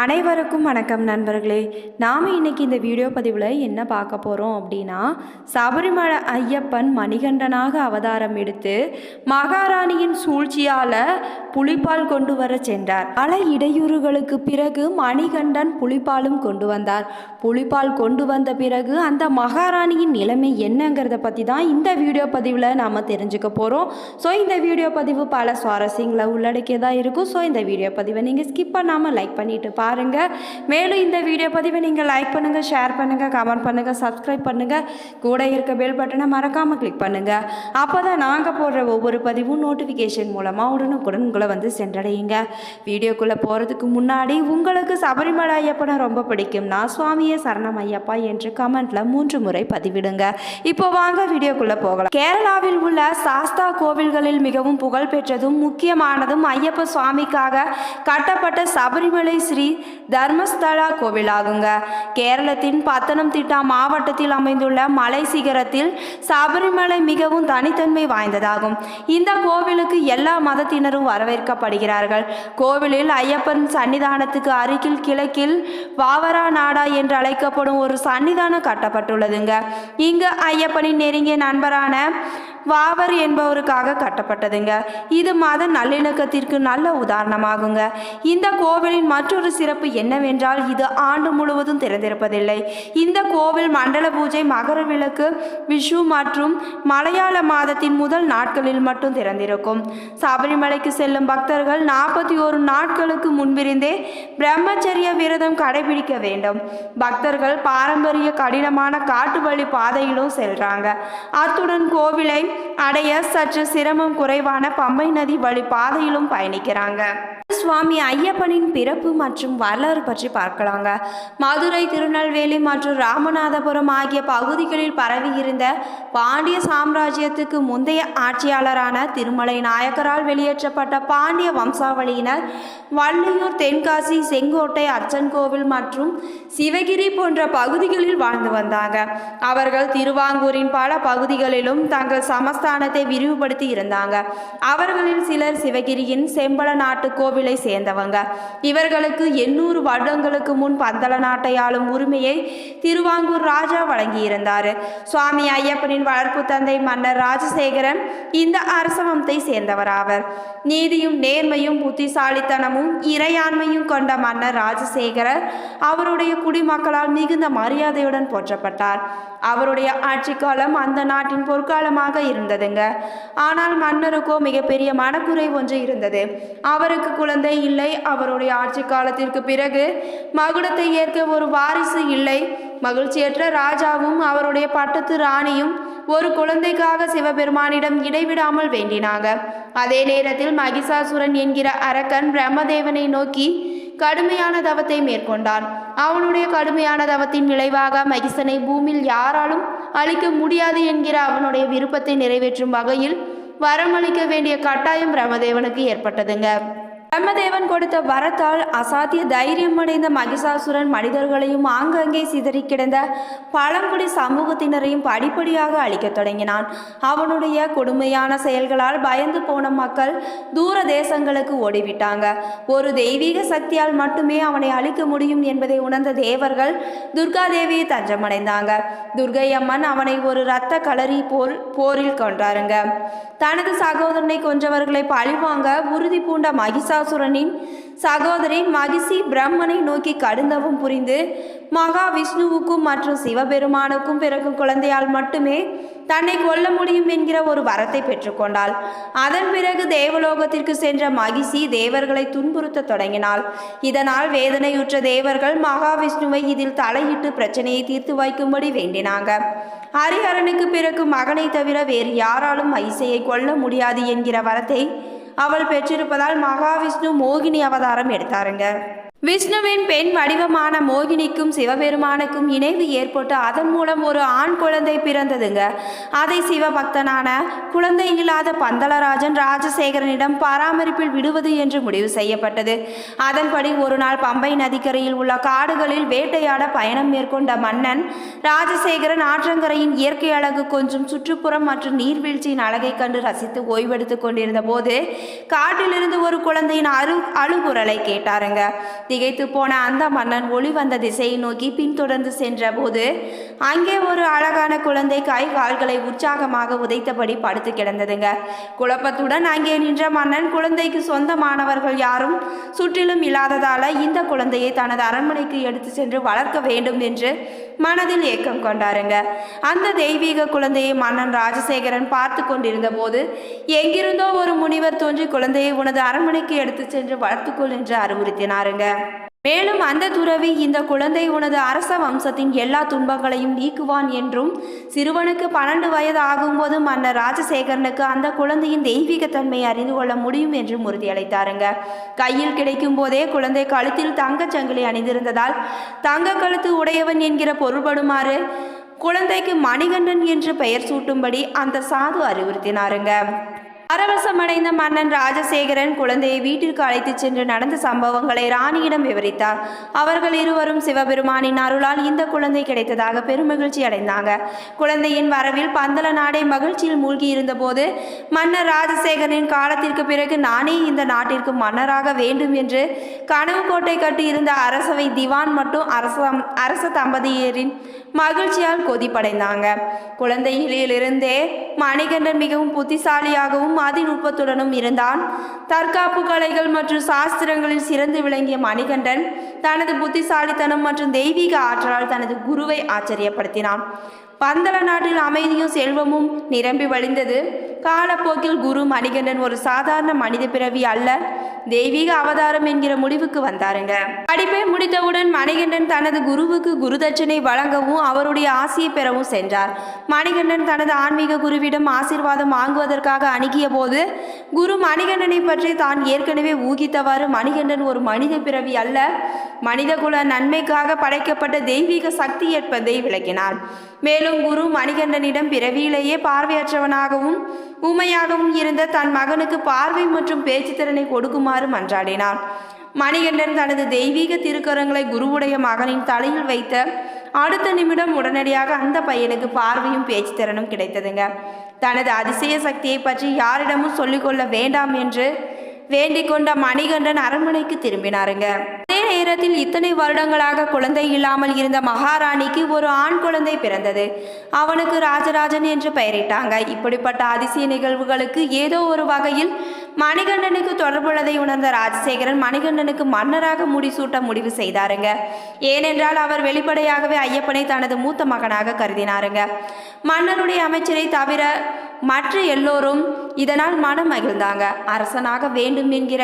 அனைவருக்கும் வணக்கம் நண்பர்களே. நாம் இன்னைக்கு இந்த வீடியோ பதிவில் என்ன பார்க்க போகிறோம் அப்படின்னா சபரிமலை ஐயப்பன் மணிகண்டனாக அவதாரம் எடுத்து மகாராணியின் சூழ்ச்சியால் புலிப்பால் கொண்டு வர சென்றார். பல இடையூறுகளுக்கு பிறகு மணிகண்டன் புலிப்பாலும் கொண்டு வந்தார். புலிப்பால் கொண்டு வந்த பிறகு அந்த மகாராணியின் நிலைமை என்னங்கிறத பற்றி தான் இந்த வீடியோ பதிவில் நாம் தெரிஞ்சுக்க போகிறோம் ஸோ இந்த வீடியோ பதிவு பல சுவாரஸ்யங்களை உள்ளடக்கியதாக இருக்கும். ஸோ இந்த வீடியோ பதிவை நீங்கள் ஸ்கிப் பண்ணாமல் லைக் பண்ணிவிட்டு பாருங்கள் மேலும் இந்த வீடியோ பதிவை நீங்கள் லைக் பண்ணுங்கள் ஷேர் பண்ணுங்கள் கமெண்ட் பண்ணுங்கள் சப்ஸ்கிரைப் பண்ணுங்கள் கூட இருக்க பெல் பட்டனை மறக்காமல் கிளிக் பண்ணுங்கள் அப்போ தான் நாங்கள் போடுற ஒவ்வொரு பதிவும் நோட்டிஃபிகேஷன் மூலமாக உடனுக்குடன் உங்களை வந்து சென்றடையுங்க. வீடியோக்குள்ளே போகிறதுக்கு முன்னாடி உங்களுக்கு சபரிமலை ஐயப்பனை ரொம்ப பிடிக்கும்னா சுவாமியே சரணம் ஐயப்பா என்று கமெண்ட்டில் மூன்று முறை பதிவிடுங்க. இப்போ வாங்க வீடியோக்குள்ளே போகலாம். கேரளாவில் உள்ள சாஸ்தா கோவில்களில் மிகவும் புகழ்பெற்றதும் முக்கியமானதும் ஐயப்ப சுவாமிக்காக கட்டப்பட்ட சபரிமலை ஸ்ரீ தர்மஸ்தலா கோவிலாகுங்க. கேரளத்தின் பத்தனம்திட்டா மாவட்டத்தில் அமைந்துள்ள மலை சிகரத்தில் சபரிமலை மிகவும் தனித்தன்மை வாய்ந்ததாகும். இந்த கோவிலுக்கு எல்லா மதத்தினரும் வரவேற்கப்படுகிறார்கள். கோவிலில் ஐயப்பன் சன்னிதானத்துக்கு அருகில் கிழக்கில் வாவரா நாடா என்று அழைக்கப்படும் ஒரு சன்னிதானம் கட்டப்பட்டுள்ளதுங்க. இங்கு ஐயப்பனின் நெருங்கிய நண்பரான வாவர் என்பவருக்காக கட்டப்பட்டதுங்க. இது மத நல்லிணக்கத்திற்கு நல்ல உதாரணமாகுங்க. இந்த கோவிலின் மற்றொரு சிறப்பு என்னவென்றால் இது ஆண்டு முழுவதும் திறந்திருப்பதில்லை. இந்த கோவில் மண்டல பூஜை மகர விளக்கு விஷு மற்றும் மலையாள மாதத்தின் முதல் நாட்களில் மட்டும் திறந்திருக்கும். சபரிமலைக்கு செல்லும் பக்தர்கள் நாற்பத்தி ஒரு நாட்களுக்கு முன்பிருந்தே பிரம்மச்சரிய விரதம் கடைபிடிக்க வேண்டும். பக்தர்கள் பாரம்பரிய கடினமான காட்டு வழி பாதையிலும் செல்றாங்க. அத்துடன் கோவிலை அடைய சற்று சிரமம் குறைவான பம்பை நதி வழி பாதையிலும் பயணிக்கிறாங்க. சுவாமி ஐயப்பனின் பிறப்பு மற்றும் வரலாறு பற்றி பார்க்கலாங்க. மதுரை திருநெல்வேலி மற்றும் ராமநாதபுரம் ஆகிய பகுதிகளில் பரவி இருந்த பாண்டிய சாம்ராஜ்யத்துக்கு முந்தைய ஆட்சியாளரான திருமலை நாயக்கரால் வெளியேற்றப்பட்ட பாண்டிய வம்சாவளியினர் வள்ளியூர் தென்காசி செங்கோட்டை அச்சன்கோவில் மற்றும் சிவகிரி போன்ற பகுதிகளில் வாழ்ந்து வந்தாங்க. அவர்கள் திருவாங்கூரின் பல பகுதிகளிலும் தங்கள் சமஸ்தானத்தை விரிவுபடுத்தி இருந்தாங்க. அவர்களில் சிலர் சிவகிரியின் செம்பல நாட்டு கோவில் கோவிலை சேர்ந்தவங்க. இவர்களுக்கு எண்ணூறு வருடங்களுக்கு முன் பந்தள நாட்டை ஆளும் உரிமையை திருவாங்கூர் ராஜா வழங்கியிருந்தார். சுவாமி ஐயப்பனின் வளர்ப்பு தந்தை மன்னர் ராஜசேகரன் இந்த அரசவத்தை சேர்ந்தவராவர் நீதியும் நேர்மையும் புத்திசாலித்தனமும் இறையாண்மையும் கொண்ட மன்னர் ராஜசேகரர் அவருடைய குடிமக்களால் மிகுந்த மரியாதையுடன் போற்றப்பட்டார். அவருடைய ஆட்சி காலம் அந்த நாட்டின் பொற்காலமாக இருந்ததுங்க. ஆனால் மன்னருக்கோ மிகப்பெரிய மனக்குறை ஒன்று இருந்தது. அவருக்கு குல குழந்தை இல்லை அவருடைய ஆட்சி காலத்திற்கு பிறகு மகுடத்தை ஏற்க ஒரு வாரிசு இல்லை. மகிழ்ச்சியற்ற ராஜாவும் அவருடைய பட்டத்து ராணியும் ஒரு குழந்தைக்காக சிவபெருமானிடம் இடைவிடாமல் வேண்டினாங்க. அதே நேரத்தில் மகிஷாசுரன் என்கிற அரக்கன் பிரம்மதேவனை நோக்கி கடுமையான தவத்தை மேற்கொண்டான். அவனுடைய கடுமையான தவத்தின் விளைவாக மகிசனை பூமியில் யாராலும் அழிக்க முடியாது என்கிற அவனுடைய விருப்பத்தை நிறைவேற்றும் வகையில் வரமளிக்க வேண்டிய கட்டாயம் பிரமதேவனுக்கு ஏற்பட்டதுங்க. பிரம்மதேவன் கொடுத்த வரத்தால் அசாத்திய தைரியம் அடைந்த மகிஷாசுரன் மனிதர்களையும் ஆங்காங்கே சிதறி கிடந்த பழங்குடி சமூகத்தினரையும் படிப்படியாக அழிக்கத் தொடங்கினான். அவனுடைய கொடுமையான செயல்களால் பயந்து போன மக்கள் தூர தேசங்களுக்கு ஓடிவிட்டாங்க. ஒரு தெய்வீக சக்தியால் மட்டுமே அவனை அழிக்க முடியும் என்பதை உணர்ந்த தேவர்கள் துர்கா தேவியை தஞ்சமடைந்தாங்க. துர்கை அம்மன் அவனை ஒரு இரத்த களரி போல் போரில் கொன்றாருங்க. தனது சகோதரனை கொன்றவர்களை பழிவாங்க உறுதி பூண்ட மகிஷாசுரனின் சகோதரி மகிஷி பிரம்மனை நோக்கி கடுந்தவம் புரிந்து மகா விஷ்ணுவுக்கும் மற்றும் சிவபெருமானுக்கும் பிறக்கும் குழந்தையால் மட்டுமே தன்னை கொல்ல முடியும் என்கிற ஒரு வரத்தை பெற்றுக்கொண்டாள் அதன் பிறகு தேவலோகத்திற்கு சென்ற மகிஷி தேவர்களை துன்புறுத்த தொடங்கினாள். இதனால் வேதனையுற்ற தேவர்கள் மகாவிஷ்ணுவை இதில் தலையிட்டு பிரச்சனையை தீர்த்து வைக்கும்படி வேண்டினாங்க. ஹரிஹரனுக்கு பிறகு மகனை தவிர வேறு யாராலும் ஐசையை கொல்ல முடியாது என்கிற வரத்தை அவள் பெற்றிருப்பதால் மகாவிஷ்ணு மோகினி அவதாரம் எடுத்தாருங்க. விஷ்ணுவின் பெண் வடிவமான மோகினிக்கும் சிவபெருமானுக்கும் இணைவு ஏற்பட்டு அதன் மூலம் ஒரு ஆண் குழந்தை பிறந்ததுங்க. அதை சிவபக்தனான குழந்தை இல்லாத பந்தளராஜன் ராஜசேகரனிடம் பராமரிப்பில் விடுவது என்று முடிவு செய்யப்பட்டது. அதன்படி ஒரு நாள் பம்பை நதிக்கரையில் உள்ள காடுகளில் வேட்டையாட பயணம் மேற்கொண்ட மன்னன் ராஜசேகரன் ஆற்றங்கரையின் இயற்கை அழகு கொஞ்சம் சுற்றுப்புறம் மற்றும் நீர்வீழ்ச்சியின் அழகை கண்டு ரசித்து ஓய்வெடுத்துக் கொண்டிருந்த போது காட்டிலிருந்து ஒரு குழந்தையின் அரு அழுகுரலை கேட்டாருங்க. திகைத்து போன அந்த மன்னன் ஒளி வந்த திசையை நோக்கி பின்தொடர்ந்து சென்றபோது அங்கே ஒரு அழகான குழந்தை கை கால்களை உற்சாகமாக உதைத்தபடி படுத்து கிடந்ததுங்க. குழப்பத்துடன் அங்கே நின்ற மன்னன் குழந்தைக்கு சொந்தமானவர்கள் யாரும் சுற்றிலும் இல்லாததால இந்த குழந்தையை தனது அரண்மனைக்கு எடுத்து சென்று வளர்க்க வேண்டும் என்று மனதில் ஏக்கம் கொண்டாருங்க. அந்த தெய்வீக குழந்தையை மன்னன் ராஜசேகரன் பார்த்து கொண்டிருந்த போது எங்கிருந்தோ ஒரு முனிவர் தோன்றி குழந்தையை உனது அரண்மனைக்கு எடுத்து சென்று வளர்த்துக்கொள் என்று அறிவுறுத்தினாருங்க. மேலும் அந்த துறவி இந்த குழந்தை உனது அரச வம்சத்தின் எல்லா துன்பங்களையும் நீக்குவான் என்றும் சிறுவனுக்கு பன்னெண்டு வயது ஆகும்போது மன்னர் ராஜசேகரனுக்கு அந்த குழந்தையின் தெய்வீக தன்மையை அறிந்து கொள்ள முடியும் என்றும் உறுதியளித்தாருங்க. கையில் கிடைக்கும் போதே குழந்தை கழுத்தில் தங்கச் சங்கிலி அணிந்திருந்ததால் தங்க கழுத்து உடையவன் என்கிற பொருள்படுமாறு குழந்தைக்கு மணிகண்டன் என்று பெயர் சூட்டும்படி அந்த சாது அறிவுறுத்தினாருங்க. பரவசமடைந்த மன்னன் ராஜசேகரன் குழந்தையை வீட்டிற்கு அழைத்துச் சென்று நடந்த சம்பவங்களை ராணியிடம் விவரித்தார். அவர்கள் இருவரும் சிவபெருமானின் அருளால் இந்த குழந்தை கிடைத்ததாக பெருமகிழ்ச்சி அடைந்தாங்க. குழந்தையின் வரவில் பந்தல நாடே மகிழ்ச்சியில் மூழ்கி இருந்தபோது மன்னர் ராஜசேகரின் காலத்திற்கு பிறகு நானே இந்த நாட்டிற்கு மன்னராக வேண்டும் என்று கனவு கோட்டை கட்டி இருந்த அரசவை திவான் மற்றும் அரச அரச தம்பதியரின் மகிழ்ச்சியால் கொதிப்படைந்தாங்க. குழந்தையிலிருந்தே மணிகண்டன் மிகவும் புத்திசாலியாகவும் அதிநுட்பத்துடனும் இருந்தான். தற்காப்பு கலைகள் மற்றும் சாஸ்திரங்களில் சிறந்து விளங்கிய மணிகண்டன் தனது புத்திசாலித்தனம் மற்றும் தெய்வீக ஆற்றலால் தனது குருவை ஆச்சரியப்படுத்தினான். பந்தள நாட்டில் அமைதியும் செல்வமும் நிரம்பி வழிந்தது. காலப்போக்கில் குரு மணிகண்டன் ஒரு சாதாரண மனித பிறவி அல்ல. தெய்வீக அவதாரம் என்கிற முடிவுக்கு வந்தாருங்க. படிப்பை முடித்தவுடன் மணிகண்டன் தனது குருவுக்கு குருதட்சணை வழங்கவும் அவருடைய ஆசையை பெறவும் சென்றார். மணிகண்டன் தனது ஆன்மீக குருவிடம் ஆசீர்வாதம் வாங்குவதற்காக அணுகிய போது குரு மணிகண்டனை பற்றி தான் ஏற்கனவே ஊகித்தவாறு மணிகண்டன் ஒரு மனித பிறவி அல்ல. மனிதகுல நன்மைக்காக படைக்கப்பட்ட தெய்வீக சக்தி என்பதை விளக்கினார். மேலும் குரு மணிகண்டனிடம் பிறவியிலேயே பார்வையற்றவனாகவும் ஊமையாகவும் இருந்த தன் மகனுக்கு பார்வை மற்றும் பேச்சுத்திறனை கொடுக்குமாறு மன்றாடினார் மணிகண்டன் தனது தெய்வீக திருக்கரங்களை குருவுடைய மகனின் தலையில் வைத்த அடுத்த நிமிடம் உடனடியாக அந்த பையனுக்கு பார்வையும் பேச்சுத்திறனும் கிடைத்ததுங்க. தனது அதிசய சக்தியை பற்றி யாரிடமும் சொல்லிக்கொள்ள வேண்டாம் என்று வேண்டிக் கொண்ட மணிகண்டன் அரண்மனைக்கு திரும்பினாருங்க. நேரத்தில் இத்தனை வருடங்களாக குழந்தை இல்லாமல் இருந்த மகாராணிக்கு ஒரு ஆண் குழந்தை பிறந்தது. அவனுக்கு ராஜராஜன் என்று பெயரிட்டாங்க. இப்படிப்பட்ட அதிசய நிகழ்வுகளுக்கு ஏதோ ஒரு வகையில் மணிகண்டனுக்கு தொடர்புள்ளதை உணர்ந்த ராஜசேகரன் மணிகண்டனுக்கு மன்னராக முடிசூட்ட முடிவு செய்தாருங்க. ஏனென்றால் அவர் வெளிப்படையாகவே ஐயப்பனை தனது மூத்த மகனாக கருதினாருங்க. மன்னருடைய அமைச்சரை தவிர மற்ற எல்லோரும் இதனால் மனம் மகிழ்ந்தாங்க. அரசனாக வேண்டும் என்கிற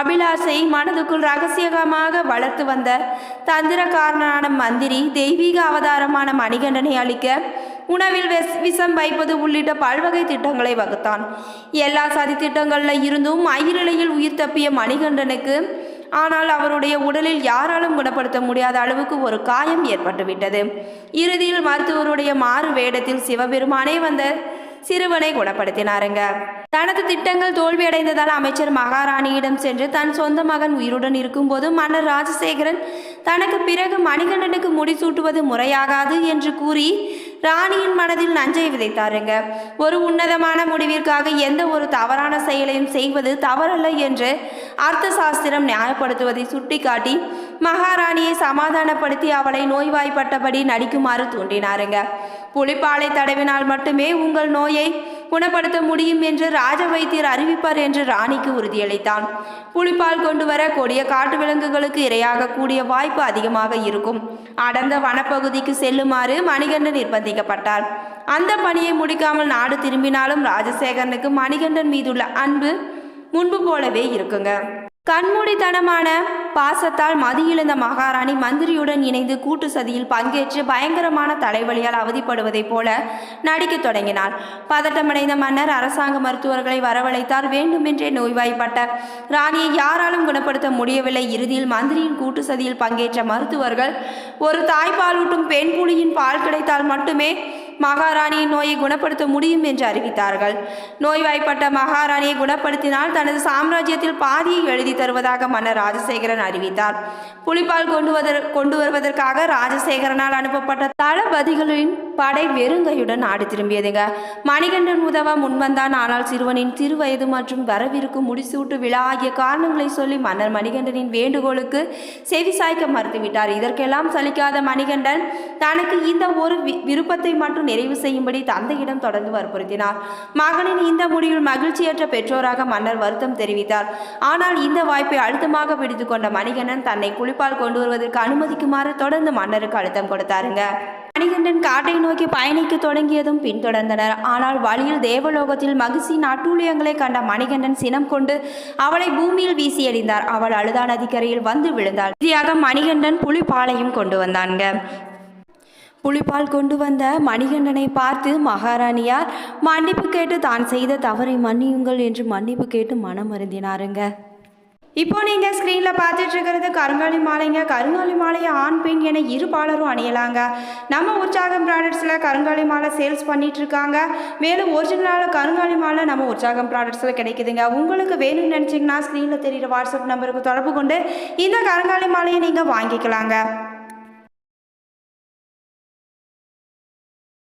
அபிலாஷை மனதுக்குள் ரகசியமாக வளர்த்து வந்த தந்திரக்காரனான மந்திரி தெய்வீக அவதாரமான மணிகண்டனை அளிக்க உணவில் வெஸ் விஷம் வைப்பது உள்ளிட்ட பல்வகை திட்டங்களை வகுத்தான். எல்லா சதி திட்டங்களில் இருந்தும் மயிரிழையில் உயிர் தப்பிய மணிகண்டனுக்கு ஆனால் அவருடைய உடலில் யாராலும் குணப்படுத்த முடியாத அளவுக்கு ஒரு காயம் ஏற்பட்டுவிட்டது. இறுதியில் மருத்துவருடைய மாறு வேடத்தில் சிவபெருமானே வந்த சிறுவனை குணப்படுத்தினாருங்க. தனது திட்டங்கள் தோல்வியடைந்ததால் அமைச்சர் மகாராணியிடம் சென்று தன் சொந்த மகன் உயிருடன் இருக்கும்போது மன்னர் ராஜசேகரன் தனக்கு பிறகு மணிகண்டனுக்கு முடிசூட்டுவது முறையாகாது என்று கூறி ராணியின் மனதில் நஞ்சை விதைத்தாருங்க. ஒரு உன்னதமான முடிவிற்காக எந்த ஒரு தவறான செயலையும் செய்வது தவறல்ல என்று அர்த்த சாஸ்திரம் நியாயப்படுத்துவதை சுட்டிக்காட்டி மகாராணியை சமாதானப்படுத்தி அவளை நோய்வாய்ப்பட்டபடி நடிக்குமாறு தூண்டினாருங்க புளிப்பாலை தடவினால் மட்டுமே உங்கள் நோயை குணப்படுத்த முடியும் என்று ராஜ வைத்தியர் அறிவிப்பார் என்று ராணிக்கு உறுதியளித்தான். புலிப்பால் கொண்டு வர கொடிய காட்டு விலங்குகளுக்கு இரையாக கூடிய வாய்ப்பு அதிகமாக இருக்கும். அடர்ந்த வனப்பகுதிக்கு செல்லுமாறு மணிகண்டன் நிர்பந்திக்கப்பட்டார். அந்த பணியை முடிக்காமல் நாடு திரும்பினாலும் ராஜசேகரனுக்கு மணிகண்டன் மீதுள்ள அன்பு முன்பு போலவே இருக்குங்க. கண்மூடித்தனமான பாசத்தால் மதியிழந்த மகாராணி மந்திரியுடன் இணைந்து கூட்டு சதியில் பங்கேற்று பயங்கரமான தலைவலியால் அவதிப்படுவதைப் போல நடிக்கத் தொடங்கினார் பதட்டமடைந்த மன்னர் அரசாங்க மருத்துவர்களை வரவழைத்தார். வேண்டுமென்றே நோய்வாய்ப்பட்ட ராணியை யாராலும் குணப்படுத்த முடியவில்லை. இறுதியில் மந்திரியின் கூட்டு சதியில் பங்கேற்ற மருத்துவர்கள் ஒரு தாய்ப்பாலூட்டும் பெண் புலியின் பால் கிடைத்தால் மட்டுமே மகாராணியின் நோயை குணப்படுத்த முடியும் என்று அறிவித்தார்கள். நோய்வாய்ப்பட்ட மகாராணியை குணப்படுத்தினால் தனது சாம்ராஜ்யத்தில் பாதியை எழுதி தருவதாக மன்னர் ராஜசேகரன் அறிவித்தார். புலிப்பால் கொண்டு கொண்டு வருவதற்காக ராஜசேகரனால் அனுப்பப்பட்ட தளபதிகளின் படை வெறுங்கையுடன் நாடு திரும்பியதுங்க. மணிகண்டன் உதவ முன்வந்தான். ஆனால் சிறுவனின் சிறுவயது மற்றும் வரவிருக்கும் முடிசூட்டு விழா ஆகிய காரணங்களை சொல்லி மன்னர் மணிகண்டனின் வேண்டுகோளுக்கு செவி சாய்க்க மறுத்துவிட்டார். இதற்கெல்லாம் சலிக்காத மணிகண்டன் தனக்கு இந்த ஒரு வி- விருப்பத்தை மட்டும் நிறைவு செய்யும்படி தந்தையிடம் தொடர்ந்து வற்புறுத்தினார். மகனின் இந்த முடிவில் மகிழ்ச்சியற்ற பெற்றோராக மன்னர் வருத்தம் தெரிவித்தார். ஆனால் இந்த வாய்ப்பை அழுத்தமாக பிடித்து கொண்ட மணிகண்டன் தன்னை குளிப்பால் கொண்டு வருவதற்கு அனுமதிக்குமாறு தொடர்ந்து மன்னருக்கு அழுத்தம் கொடுத்தாருங்க. மணிகண்டன் காட்டை நோக்கி பயணிக்க தொடங்கியதும் பின்தொடர்ந்தனர். ஆனால் வழியில் தேவலோகத்தில் மகிழ்ச்சியின் அட்டூழியங்களை கண்ட மணிகண்டன் சினம் கொண்டு அவளை பூமியில் வீசி எறிந்தார் அவள் அழுதா நதிக்கரையில் வந்து விழுந்தாள். இறுதியாக மணிகண்டன் புலிப்பாலையும் கொண்டு வந்தாங்க புலிப்பால் கொண்டு வந்த மணிகண்டனை பார்த்து மகாராணியார் மன்னிப்பு கேட்டு தான் செய்த தவறை மன்னியுங்கள் என்று மன்னிப்பு கேட்டு மனம் அருந்தினாருங்க இப்போ நீங்கள் ஸ்க்ரீனில் பார்த்துட்டு இருக்கிறது கருங்காலி மாலைங்க. கருங்காலி மாலையை ஆண் பெண் என இரு பாலரும் அணியலாங்க. நம்ம உற்சாகம் ப்ராடக்ட்ஸில் கருங்காலி மாலை சேல்ஸ் பண்ணிட்டு இருக்காங்க. மேலும் ஒரிஜினலான கருங்காலி மாலை நம்ம உற்சாகம் ப்ராடக்ட்ஸில் கிடைக்குதுங்க. உங்களுக்கு வேணும்னு நினச்சிங்கன்னா ஸ்க்ரீனில் தெரியுற வாட்ஸ்அப் நம்பருக்கு தொடர்பு கொண்டு இந்த கருங்காலி மாலையை நீங்கள் வாங்கிக்கலாங்க.